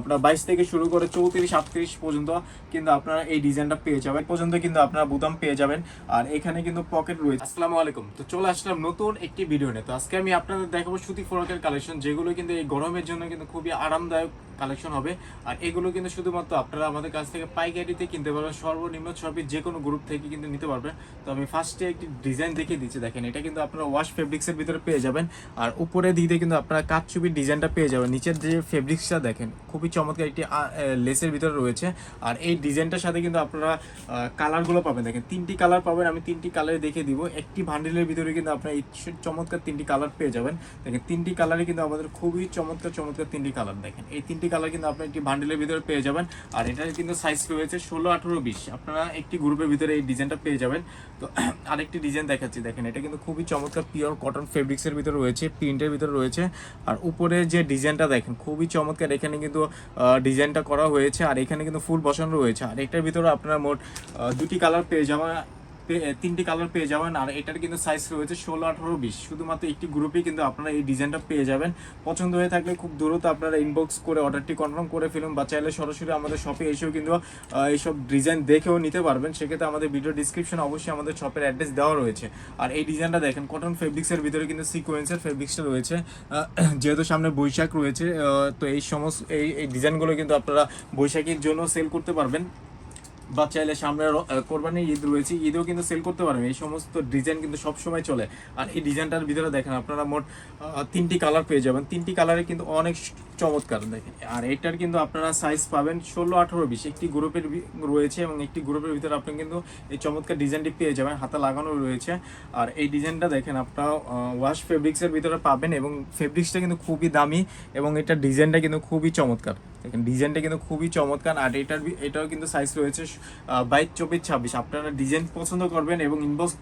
আপনারা বাইশ থেকে শুরু করে চৌত্রিশ, আটত্রিশ পর্যন্ত কিন্তু আপনারা এই ডিজাইনটা পেয়ে যাবেন। পর্যন্ত কিন্তু আপনারা বুতাম পেয়ে যাবেন। আর এখানে কিন্তু পকেট রয়েছে। আসসালামু আলাইকুম। তো চলে আসলাম নতুন একটি ভিডিও নিয়ে। তো আজকে আমি আপনাদের দেখাবো সুতি ফরকের কালেকশন যেগুলো কিন্তু এই গরমের জন্য কিন্তু খুবই আরামদায়ক কালেকশন হবে। আর এগুলো কিন্তু শুধুমাত্র আপনারা আমাদের কাছ থেকে পাইকারিতে কিনতে পারবেন, সর্বনিম্ন ছবি যে কোনো গ্রুপ থেকে কিন্তু নিতে পারবেন। তো আমি ফার্স্টে একটি ডিজাইন দেখিয়ে দিচ্ছি। দেখেন, এটা কিন্তু আপনারা ওয়াশ ফেব্রিক্সের ভিতরে পেয়ে যাবেন। আর উপরে দিকে কিন্তু আপনারা ছবির ডিজাইনটা পেয়ে যাবেন। নিচের যে ফেব্রিক্সটা দেখেন খুবই চমৎকার একটি লেসের ভিতরে রয়েছে। আর এই ডিজাইনটার সাথে কিন্তু আপনারা কালারগুলো পাবেন। দেখেন, তিনটি কালার পাবেন, আমি তিনটি কালার দেখে দিব। একটি ভান্ডিলের ভিতরে কিন্তু আপনারা এই চমৎকার তিনটি কালার পেয়ে যাবেন। দেখেন, তিনটি কালারই কিন্তু আমাদের খুবই চমৎকার চমৎকার তিনটি কালার। দেখেন, এই তিনটি কালার কিন্তু আপনার একটি ভান্ডিলের ভিতরে পেয়ে যাবেন। আর এটার কিন্তু সাইজ রয়েছে ষোলো, আঠেরো, বিশ। আপনারা একটি গ্রুপের ভিতরে এই ডিজাইনটা পেয়ে যাবেন। তো আরেকটি ডিজাইন দেখাচ্ছি। দেখেন, এটা কিন্তু খুবই চমৎকার পিওর কটন ফেব্রিক্সের ভিতরে রয়েছে প্রিন্টের ভিতরে রয়েছে। আর উপরে যে ডিজাইনটা দেখেন, খুবই চমৎকার। এখানে কিন্তু ডিজাইনটা করা হয়েছে আর এখানে কিন্তু ফুল বসানো রয়েছে। আর এটার ভিতরে আপনারা মোট দুটি কালার পেয়ে যাবেন। তিনটি কালার পেয়ে যাবেন। আর এটার কিন্তু সাইজ রয়েছে ষোলো, আঠারো, বিশ। শুধুমাত্র একটি গ্রুপে কিন্তু আপনারা এই ডিজাইনটা পেয়ে যাবেন। পছন্দ হয়ে থাকলে খুব দ্রুত আপনারা ইনবক্স করে অর্ডারটি কনফার্ম করে ফেলুন বা চাইলে সরাসরি আমাদের শপে এসেও কিন্তু এইসব ডিজাইন দেখেও নিতে পারবেন। সেক্ষেত্রে আমাদের ভিডিও ডিসক্রিপশন অবশ্যই আমাদের শপের অ্যাড্রেস দেওয়া রয়েছে। আর এই ডিজাইনটা দেখেন কটন ফেব্রিক্সের ভিতরে কিন্তু সিকোয়েন্সের ফেব্রিক্সটা রয়েছে। যেহেতু সামনে বৈশাখ রয়েছে তো এই সমস্ত, এই ডিজাইনগুলো কিন্তু আপনারা বৈশাখীর জন্য সেল করতে পারবেন। বা চাইলে সামনে কোরবানির ঈদ রয়েছে, ঈদেও কিন্তু সেল করতে পারবেন। এই সমস্ত ডিজাইন কিন্তু সবসময় চলে। আর এই ডিজাইনটার ভিতরে দেখেন, আপনারা মোট তিনটি কালার পেয়ে যাবেন। তিনটি কালারে কিন্তু অনেক চমৎকার দেখেন। আর এটার কিন্তু আপনারা সাইজ পাবেন ষোলো, আঠারো, বিশ। একটি গ্রুপের রয়েছে এবং একটি গ্রুপের ভিতরে আপনি কিন্তু এই চমৎকার ডিজাইনটি পেয়ে যাবেন। হাতে লাগানো রয়েছে। আর এই ডিজাইনটা দেখেন, আপনারা ওয়াশ ফেব্রিক্সের ভিতরে পাবেন এবং ফেব্রিক্সটা কিন্তু খুবই দামি এবং এটার ডিজাইনটা কিন্তু খুবই চমৎকার। দেখেন ডিজাইনটা কিন্তু খুবই চমৎকার। আর এটার এটাও কিন্তু সাইজ রয়েছে বাইশ চব্বিশ ছাব্বিশ। আপনারা ডিজাইন পছন্দ করবেন এবং ইনবক্স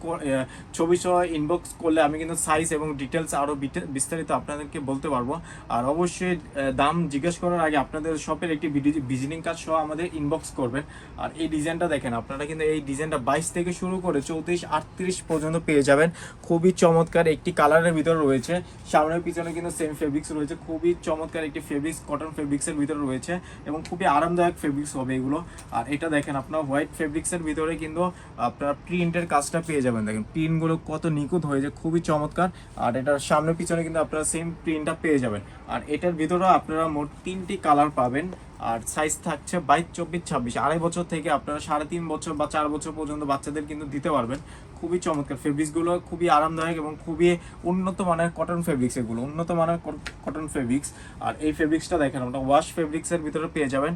ছবি সহ ইনবক্স করলে আমি কিন্তু সাইজ এবং ডিটেলস আরও বিস্তারিত আপনাদেরকে বলতে পারব। আর অবশ্যই দাম জিজ্ঞেস করার আগে আপনাদের শপের একটি ভিজিটিং কার্ড সহ আমাদের ইনবক্স করবেন। আর এই ডিজাইনটা দেখেন, আপনারা কিন্তু এই ডিজাইনটা বাইশ থেকে শুরু করে চৌত্রিশ, আটত্রিশ পর্যন্ত পেয়ে যাবেন। খুবই চমৎকার একটি কালারের ভিতরে রয়েছে। সামনের পিছনে কিন্তু সেম ফেব্রিক্স রয়েছে। খুবই চমৎকার একটি ফেব্রিক্স কটন ফেব্রিক্সের ভিতরে রয়েছে এবং খুবই আরামদায়ক ফেব্রিক্স হবে এগুলো। আর এটা দেখেন আপনার হোয়াইট ফেব্রিক্সের ভিতরে কিন্তু আপনার প্রিন্টের কাজটা পেয়ে যাবেন। দেখেন প্রিন্টগুলো কত নিখুঁত হয়েছে, খুবই চমৎকার। আর এটার সামনে পিছনে কিন্তু আপনারা সেম প্রিন্টটা পেয়ে যাবেন। আর এটার ভিতরেও আপনারা মোট তিনটি কালার পাবেন। আর সাইজ থাকছে বাইশ, চব্বিশ, ছাব্বিশ। আড়াই বছর থেকে আপনারা সাড়ে তিন বছর বা চার বছর পর্যন্ত বাচ্চাদের কিন্তু দিতে পারবেন। খুবই চমৎকার। ফেব্রিক্সগুলো খুবই আরামদায়ক এবং খুবই উন্নত মানের কটন ফেব্রিক্স এগুলো উন্নত মানের কটন ফেব্রিক্স আর এই ফেব্রিক্সটা দেখেন, আমরা ওয়াশ ফেব্রিক্সের ভিতরে পেয়ে যাবেন।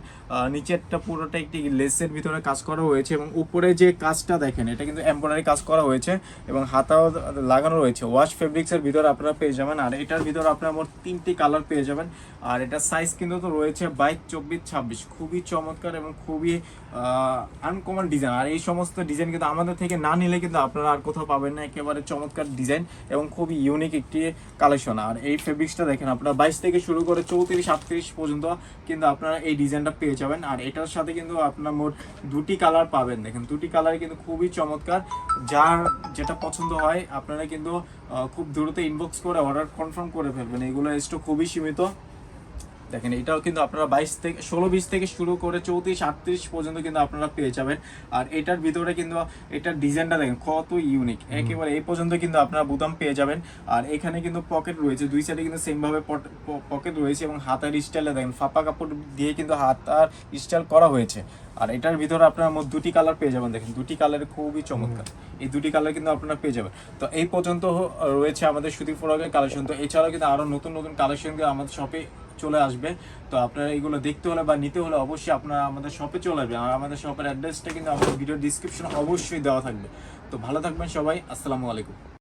নিচেরটা পুরোটা একটি লেসের ভিতরে কাজ করা হয়েছে এবং উপরে যে কাজটা দেখেন, এটা কিন্তু এমব্রয়ডারি কাজ করা হয়েছে এবং হাতাও লাগানো রয়েছে। ওয়াশ ফেব্রিক্সের ভিতরে আপনারা পেয়ে যাবেন আর এটার ভিতরে আপনারা মোট তিনটি কালার পেয়ে যাবেন। আর এটার সাইজ কিন্তু তো রয়েছে বাইশ, চব্বিশ, ছাব্বিশ। খুবই চমৎকার এবং খুবই আনকমন ডিজাইন আর এই সমস্ত ডিজাইন কিন্তু আমাদের থেকে না নিলে কিন্তু আপনারা আর কোথাও পাবেন না, একেবারে চমৎকার ডিজাইন এবং খুবই ইউনিক একটি কালেকশন আর এই ফেব্রিক্সটা দেখেন আপনারা, বাইশ থেকে শুরু করে চৌত্রিশ, আটত্রিশ পর্যন্ত কিন্তু আপনারা এই ডিজাইনটা পেয়ে যাবেন। আর এটার সাথে কিন্তু আপনার মোট দুটি কালার পাবেন। দেখেন, দুটি কালার কিন্তু খুবই চমৎকার। যার যেটা পছন্দ হয়, আপনারা কিন্তু খুব দ্রুত ইনবক্স করে অর্ডার কনফার্ম করে ফেলবেন। এগুলো স্টক খুবই সীমিত। দেখেন এটাও কিন্তু আপনারা বাইশ থেকে ষোলো বিশ থেকে শুরু করে চৌত্রিশ আটত্রিশ পর্যন্ত কিন্তু আপনারা পেয়ে যাবেন। আর এটার ভিতরে কিন্তু এটার ডিজাইনটা দেখেন কত ইউনিক একেবারে এই পর্যন্ত কিন্তু আপনারা বুতাম পেয়ে যাবেন। আর এখানে কিন্তু পকেট রয়েছে দুই সাইডে কিন্তু সেমভাবে পকেট রয়েছে এবং হাতার স্টাইলে দেখেন ফাঁপা কাপড় দিয়ে কিন্তু হাতার স্টাইল করা হয়েছে। আর এটার ভিতরে আপনারা মোট দুটি কালার পেয়ে যাবেন দেখেন দুটি কালার খুবই চমৎকার। এই দুটি কালার কিন্তু আপনারা পেয়ে যাবেন। তো এই পর্যন্ত রয়েছে আমাদের সুতি ফোরাকের কালেকশন তো এছাড়াও কিন্তু আরও নতুন নতুন কালেকশন আমাদের শপে চলে আসবে। তো আপনারা এগুলো দেখতে হলে বা নিতে হলে অবশ্যই আপনারা আমাদের শপে চলে আসবেন। আর আমাদের শপের অ্যাড্রেসটা কিন্তু আমাদের ভিডিও ডিসক্রিপশনে অবশ্যই দেওয়া থাকবে। তো ভালো থাকবেন সবাই। আসসালামু আলাইকুম।